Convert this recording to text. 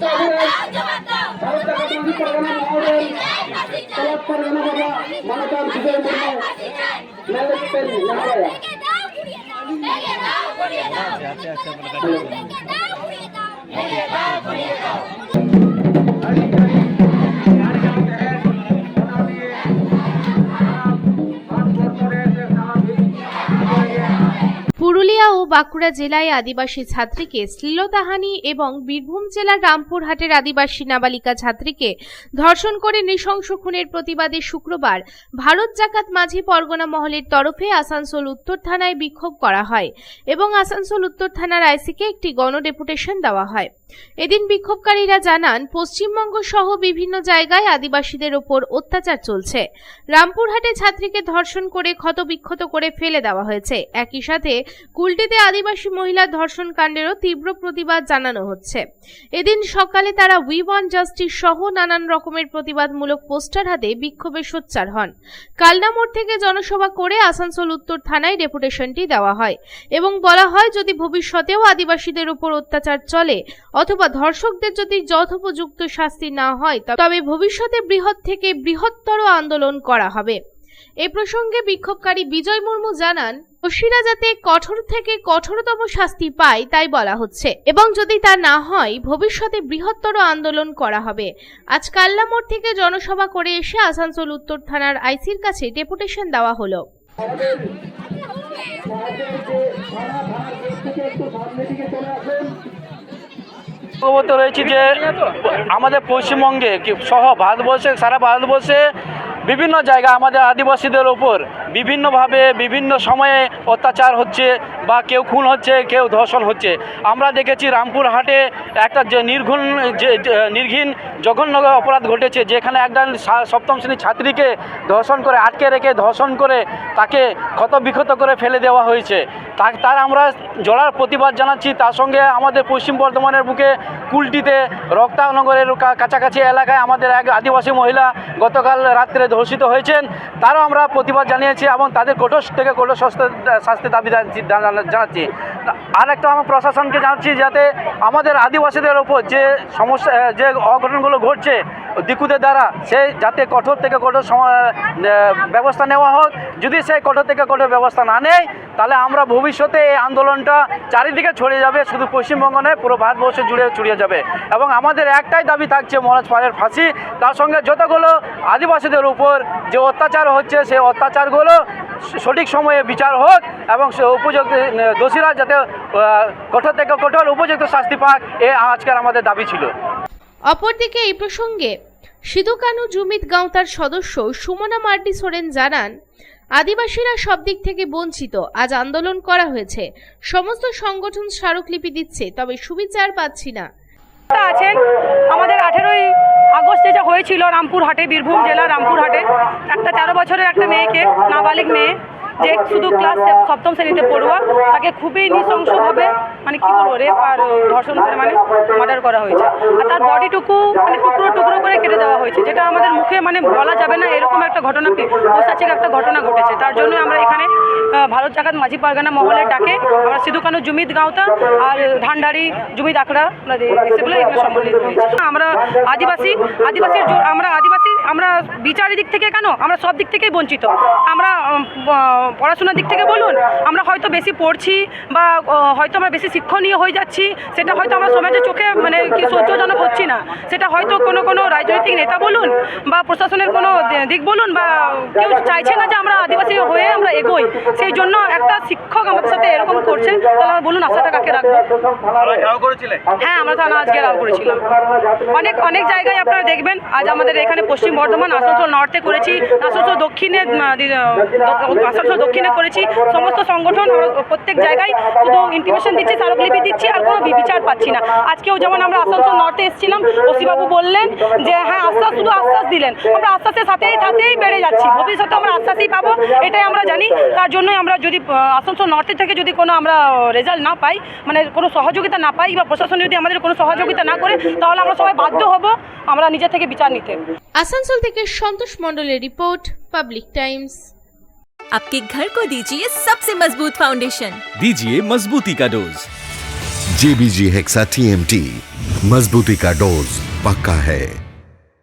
تاڙي جو বাঁকুড়া জেলায় আদিবাসী ছাত্রীকে শ্লীলতাহানি এবং বীরভূম জেলার রামপুরহাটের আদিবাসী নাবালিকা ছাত্রীকে ধর্ষণ করে নৃশংস খুনের প্রতিবাদে শুক্রবার ভারত জাকাত মাঝি পরগনা মহলের তরফে আসানসোল উত্তর থানায় বিক্ষোভ করা হয় এবং আসানসোল উত্তর থানার আইসিকে একটি গণ ডেপুটেশন দেওয়া হয়। এদিন বিক্ষোভকারীরা জানান, পশ্চিমবঙ্গ সহ বিভিন্ন জায়গায় আদিবাসীদের ওপর অত্যাচার চলছে। রামপুরহাটে ছাত্রীকে ধর্ষণ করে, ক্ষতবিক্ষত করে ফেলে দেওয়া হয়েছে। একই সাথে কুলটিতে আদিবাসী মহিলা ধর্ষণ কাণ্ডেরও তীব্র প্রতিবাদ জানানো হচ্ছে। এদিন সকালে তারা উই ওয়ান জাস্টিস সহ নানান রকমের প্রতিবাদমূলক পোস্টার হাতে বিক্ষোভে সোচ্চার হন। কালনা মোড় থেকে জনসভা করে আসানসোল উত্তর থানায় ডেপুটেশনটি দেওয়া হয় এবং বলা হয়, যদি ভবিষ্যতেও আদিবাসীদের উপর অত্যাচার চলে অথবা ধর্ষকদের যদি যথোপযুক্ত শাস্তি না হয় তবে ভবিষ্যতে বৃহৎ থেকে বৃহত্তর আন্দোলন করা হবে। এ প্রসঙ্গে বিক্ষোভকারী বিজয় মুর্মু জানান, দোষীরা যাতে কঠোর থেকে কঠোরতম শাস্তি পায়, তাই বলা হচ্ছে। এবং যদি তা না হয়, ভবিষ্যতে বৃহত্তর আন্দোলন করা হবে। আজ কাল্লা মোড় থেকে জনসভা করে এসে আসানসোল উত্তর থানার আইসির কাছে ডেপুটেশন দেওয়া হলো। আমাদের একটু সামনে দিকে চলে আসুন। অবগত রয়েছি যে আমাদের পশ্চিমবঙ্গে সহ ভারতবর্ষে, সারা ভারতবর্ষে বিভিন্ন জায়গা আমাদের আদিবাসীদের ওপর বিভিন্নভাবে, বিভিন্ন সময়ে অত্যাচার হচ্ছে বা কেউ খুন হচ্ছে, কেউ ধর্ষণ হচ্ছে। আমরা দেখেছি রামপুরহাটে একটা যে নির্ঘুণ, যে নির্ঘিন জঘন্য অপরাধ ঘটেছে, যেখানে একজন সপ্তম শ্রেণির ছাত্রীকে ধর্ষণ করে, আটকে রেখে ধর্ষণ করে তাকে ক্ষতবিক্ষত করে ফেলে দেওয়া হয়েছে। তার আমরা জড়ার প্রতিবাদ জানাচ্ছি। তার সঙ্গে আমাদের পশ্চিম বর্ধমানের বুকে কুলটিতে রক্তানগরের কাছাকাছি এলাকায় আমাদের এক আদিবাসী মহিলা গতকাল রাত্রে ধর্ষিত হয়েছেন। তারও আমরা প্রতিবাদ জানিয়েছি এবং তাদের কঠোর থেকে কঠোর শাস্তি- দাবি জানাচ্ছি জানা- জানাচ্ছি। আর একটা আমরা প্রশাসনকে জানাচ্ছি যাতে আমাদের আদিবাসীদের ওপর যে সমস্যা যে অঘটনগুলো ঘটছে দিকুদের দ্বারা, সে যাতে কঠোর থেকে কঠোর ব্যবস্থা নেওয়া হোক যদি সে কঠোর থেকে কঠোর ব্যবস্থা না নেয়, তাহলে আমরা ভবিষ্যতে এই আন্দোলনটা চারিদিকে ছড়িয়ে যাবে, শুধু পশ্চিমবঙ্গ নয়, পুরো ভারতবর্ষ জুড়ে ছড়িয়ে যাবে। এবং আমাদের একটাই দাবি থাকছে মহারাজ পালের ফাঁসি, তার সঙ্গে যতগুলো আদিবাসীদের উপর যে অত্যাচার হচ্ছে, সেই অত্যাচারগুলো সঠিক সময়ে বিচার হোক এবং সে উপযুক্ত, দোষীরা যাতে কঠোর থেকে কঠোর উপযুক্ত শাস্তি পাক, এ আজকের আমাদের দাবি ছিল। অপরদিকে এই প্রসঙ্গে সিধুকানু জুমিত গাঁওতার সদস্য সুমনা মার্ডি সোরেন জানান আদিবাসীরা সব দিক থেকে বঞ্চিত। আজ আন্দোলন করা হয়েছে। সমস্ত সংগঠন স্মারকলিপি দিচ্ছে, তবে সুবিচার পাচ্ছি না। আছেন? আমাদের আঠেরোই আগস্ট যেটা হয়েছিল রামপুরহাটে, বীরভূম জেলা রামপুর হাটে একটা তেরো বছরের একটা মেয়েকে, নাবালিক মেয়ে যে শুধু ক্লাস সপ্তম শ্রেণীতে পড়ুয়া, তাকে খুবই নৃশংসভাবে মানে কি বলব রেপ আর ধর্ষণ করে মানে মার্ডার করা হয়েছে। আর তার বডিটুকু মানে টুকরো টুকরো করে কেটে দেওয়া হয়েছে, যেটা আমাদের মুখে মানে বলা যাবে না এরকম একটা ঘটনা পৈশাচিক একটা ঘটনা ঘটেছে। তার জন্য আমরা এখানে ভারত জাকাত মাঝি পারগানা মহলের ডাকে আমরা সিধু কানু জুমিত গাঁওতা আর ধানডারি জুমিত আখড়া এখানে সম্মিলিত হয়েছি আমরা আদিবাসী, আদিবাসীর আমরা আদিবাসী আমরা বিচারের দিক থেকে কেন? আমরা সব দিক থেকেই বঞ্চিত। আমরা পড়াশোনার দিক থেকে বলুন হয়তো বেশি পড়ছি বা হয়তো আমরা বেশি শিক্ষণীয় হয়ে যাচ্ছি সেটা হয়তো আমরা সমাজের চোখে মানে কি সহ্যজনক হচ্ছি না। সেটা হয়তো কোনো কোনো রাজনৈতিক নেতা বলুন বা প্রশাসনের কোনো দিক বলুন বা কেউ চাইছে না যে আমরা আদিবাসী হয়ে আমরা এগোই সেই জন্য একটা শিক্ষক আমাদের সাথে এরকম করছে। তাহলে আমরা বলুন আশাটা কাকে রাখব? হ্যাঁ আমরা থানা আজকে রাও করেছিলাম। অনেক অনেক জায়গায় আপনারা দেখবেন আজ আমাদের এখানে পশ্চিম বর্ধমান আসানসোল নর্থে করেছি আসানসোল দক্ষিণে আসানসোল দক্ষিণে করেছি সমস্ত সংগঠন প্রত্যেক জায়গায় শুধু ইন্টিমেশন দিচ্ছি, স্মারকলিপি দিচ্ছি, আর কোনো বিচার পাচ্ছি না। আজকেও যেমন আমরা আসানসোল নর্থে এসেছিলাম, ওসিবাবু বললেন যে হ্যাঁ আশ্বাস, শুধু আশ্বাস দিলেন। আমরা আশ্বাসের সাথেই সাথেই বেড়ে যাচ্ছি। ভবিষ্যতে আমরা আশ্বাসই পাবো, এটাই আমরা জানি। তার জন্যই আমরা যদি আসানসোল নর্থে থেকে যদি কোনো আমরা রেজাল্ট না পাই মানে কোনো সহযোগিতা না পাই, বা প্রশাসন যদি আমাদের কোনো সহযোগিতা না করে, তাহলে আমরা সবাই বাধ্য হব আমরা নিজে থেকে বিচার নিতে। আসানসোল থেকে সন্তোষ মণ্ডলের রিপোর্ট, পাবলিক টাইমস। आपके घर को दीजिए सबसे मज़बूत फाउंडेशन दीजिए मजबूती का डोज। जेबीजी हेक्सा टीएमटी मजबूती का डोज पक्का है।